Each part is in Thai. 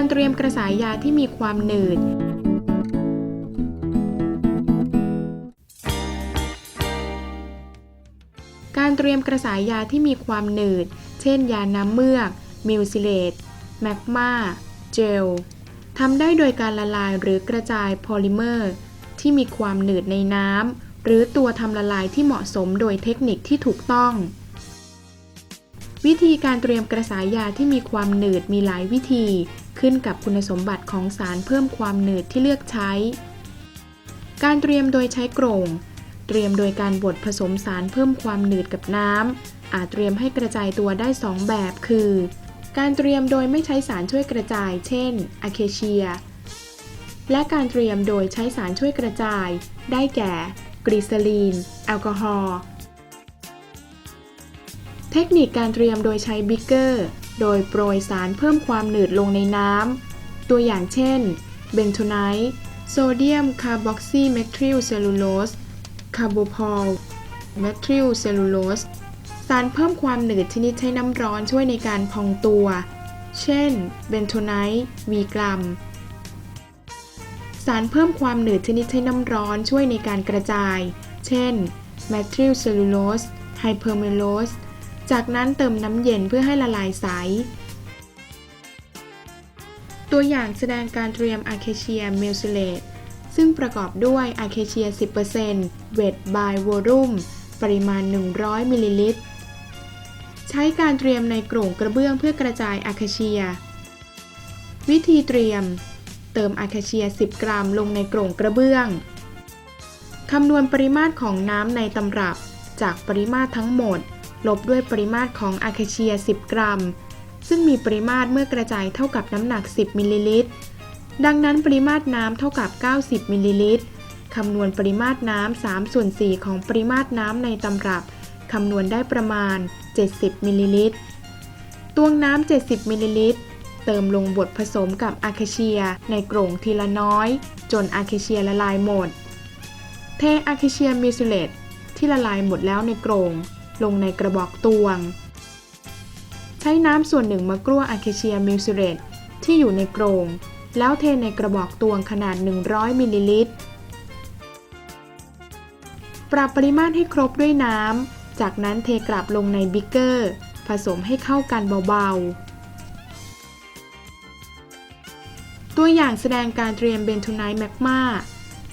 การเตรียมกระสายยาที่มีความหนืดการเตรียมกระสายยาที่มีความหนืด เช่นยาน้ำเมือก มิวซิเลตแมกมาเจล ทำได้โดยการละลายหรือกระจายโพลิเมอร์ ที่มีความหนืดในน้ำ หรือตัวทำละลายที่เหมาะสมโดยเทคนิคที่ถูกต้อง วิธีการเตรียมกระสายยาที่มีความหนืดมีหลายวิธี ขึ้นกับคุณสมบัติของสารเพิ่มความหนืดที่เลือกใช้ การเตรียมโดยใช้โกร่ง เตรียมโดยการบดผสมสารเพิ่มความหนืดกับน้ำ อาจเตรียมให้กระจายตัวได้ 2 แบบคือ การเตรียมโดยไม่ใช้สารช่วยกระจาย เช่นอะเคเชีย และการเตรียมโดยใช้สารช่วยกระจาย ได้แก่ กรีซาลีน แอลกอฮอล์ เทคนิคการเตรียมโดยใช้บิ๊กเกอร์ โดยโปรยสารเพิ่มความหนืดลงในน้ำ ตัวอย่างเช่น เบนโทไนท์โซเดียมคาร์บอกซีเมทริลเซลลูโลสคาร์โบพอลเมทริลเซลลูโลสสารเพิ่มความหนืดชนิดใช้น้ำร้อนช่วยในการพองตัว เช่น เบนโทไนท์วีกรัม สารเพิ่มความหนืดชนิดใช้น้ำร้อนช่วยในการกระจาย เช่นแมทริลเซลลูโลสไฮเปอร์เมโลส จากนั้นเติมน้ำเย็นเพื่อให้ละลายใส ตัวอย่างแสดงการเตรียมอะเคเชียมิลซิเลตซึ่งประกอบด้วยอะเคเชีย 10%เวทบายวอลุ่มปริมาณ 100 มิลลิลิตร ใช้การเตรียมในกร่งกระเบื้องเพื่อกระจายอะเคเชีย วิธีเตรียม เติมอะเคเชีย 10 กรัมลงในกร่งกระเบื้อง คำนวณปริมาตรของน้ำในตำรับจากปริมาตรทั้งหมด ลบด้วยปริมาตรของอะเคเชีย 10 กรัม ซึ่งมีปริมาตรเมื่อกระจายเท่ากับน้ำหนัก 10 มิลลิลิตร ดังนั้นปริมาตรน้ำเท่ากับ 90 มิลลิลิตร คำนวณปริมาตรน้ำ3ส่วน 4 ของปริมาตรน้ำในตำรับ คำนวณได้ประมาณ 70 มิลลิลิตร ตวงน้ำ 70 มิลลิลิตร เติมลงบดผสมกับอะเคเชีย ในโกร่งทีละน้อย จนอะเคเชียละลายหมด เทอะเคเชียมิซิเลตที่ละลายหมดแล้วในโกร่ง ลงในกระบอกตวง ใช้น้ำส่วนหนึ่งมากลั้วอะเคเชียมิลซิเลตที่อยู่ในโกรงแล้วเทในกระบอกตวงขนาด 100มิลลิลิตร ปรับปริมาตรให้ครบด้วยน้ำ จากนั้นเทกลับลงในบิกเกอร์ ผสมให้เข้ากันเบาๆ ตัวอย่างแสดงการเตรียมเบนโทไนท์แมกมา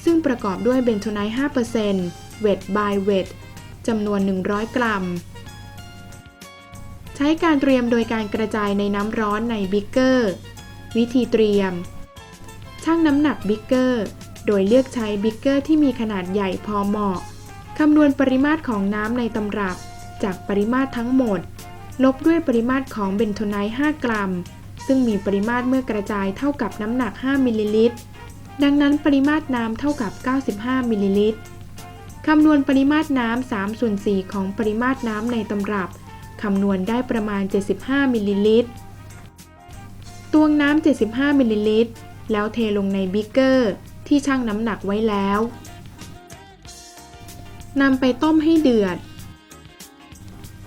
ซึ่งประกอบด้วยเบนโทไนท์5%เวทบายเวท จำนวน 100 กรัม ใช้การเตรียมโดยการกระจายในน้ำร้อนในบิ๊กเกอร์ วิธีเตรียม ชั่งน้ำหนักบิ๊กเกอร์ โดยเลือกใช้บิ๊กเกอร์ที่มีขนาดใหญ่พอเหมาะ คำนวณปริมาตรของน้ำในตำรับ จากปริมาตรทั้งหมด ลบด้วยปริมาตรของเบนโทไนท์5 กรัม ซึ่งมีปริมาตรเมื่อกระจายเท่ากับน้ำหนัก 5 มิลลิลิตร ดังนั้นปริมาตรน้ำเท่ากับ 95 มิลลิลิตร คำนวณปริมาตรน้ำ3ส่วน4ของปริมาตรน้ำในตำรับ คำนวณได้ประมาณ 75 มิลลิลิตร ตวงน้ำ 75 มิลลิลิตร แล้วเทลงในบิ๊กเกอร์ ที่ชั่งน้ำหนักไว้แล้ว นำไปต้มให้เดือด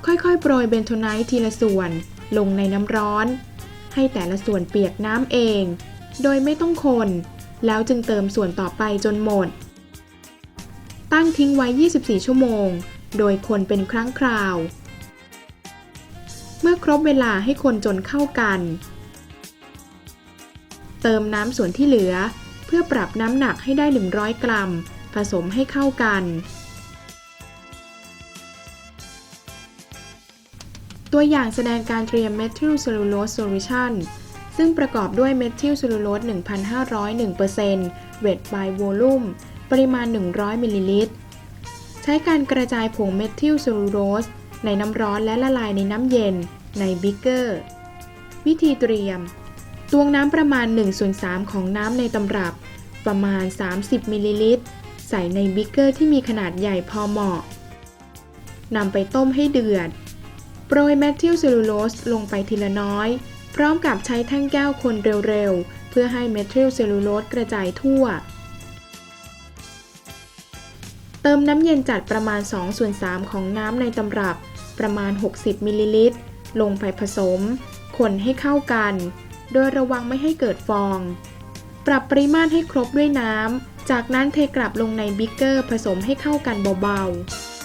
ค่อยๆ โปรยเบนโทไนท์ทีละส่วน ลงในน้ำร้อน ให้แต่ละส่วนเปียกน้ำเอง โดยไม่ต้องคน แล้วจึงเติมส่วนต่อไปจนหมด ตั้งทิ้งไว้ 24 ชั่วโมง โดยคนเป็นครั้งคราว เมื่อครบเวลาให้คนจนเข้ากัน เติมน้ำส่วนที่เหลือ เพื่อปรับน้ำหนักให้ได้ 100 กรัม ผสมให้เข้ากัน ตัวอย่างแสดงการเตรียมเมทิลเซลลูโลสโซลูชันซึ่งประกอบด้วยเมทิลเซลลูโลส1,501%เวทบายวอลุ่ม ปริมาณ 100 มิลลิลิตร ใช้การกระจายผงเมทิลเซลลูโลสในน้ำร้อนและละลายในน้ำเย็นในบิ๊กเกอร์ วิธีเตรียม ตวงน้ำประมาณ1ส่วน3ของน้ำในตำรับ ประมาณ 30 มิลลิลิตร ใส่ในบิ๊กเกอร์ที่มีขนาดใหญ่พอเหมาะ นำไปต้มให้เดือด โปรยแมทิลเซลลูโลสลงไปทีละน้อย พร้อมกับใช้แท่งแก้วคนเร็วๆ เพื่อให้เมทิลเซลลูโลสกระจายทั่ว เติมน้ำเย็นจัดประมาณ2ส่วน3ของน้ำในตำรับ ประมาณ 60มิลลิลิตร ลงไปผสม คนให้เข้ากัน โดยระวังไม่ให้เกิดฟอง ปรับปริมาตรให้ครบด้วยน้ำ จากนั้นเทกลับลงในบิ๊กเกอร์ผสมให้เข้ากันเบาๆ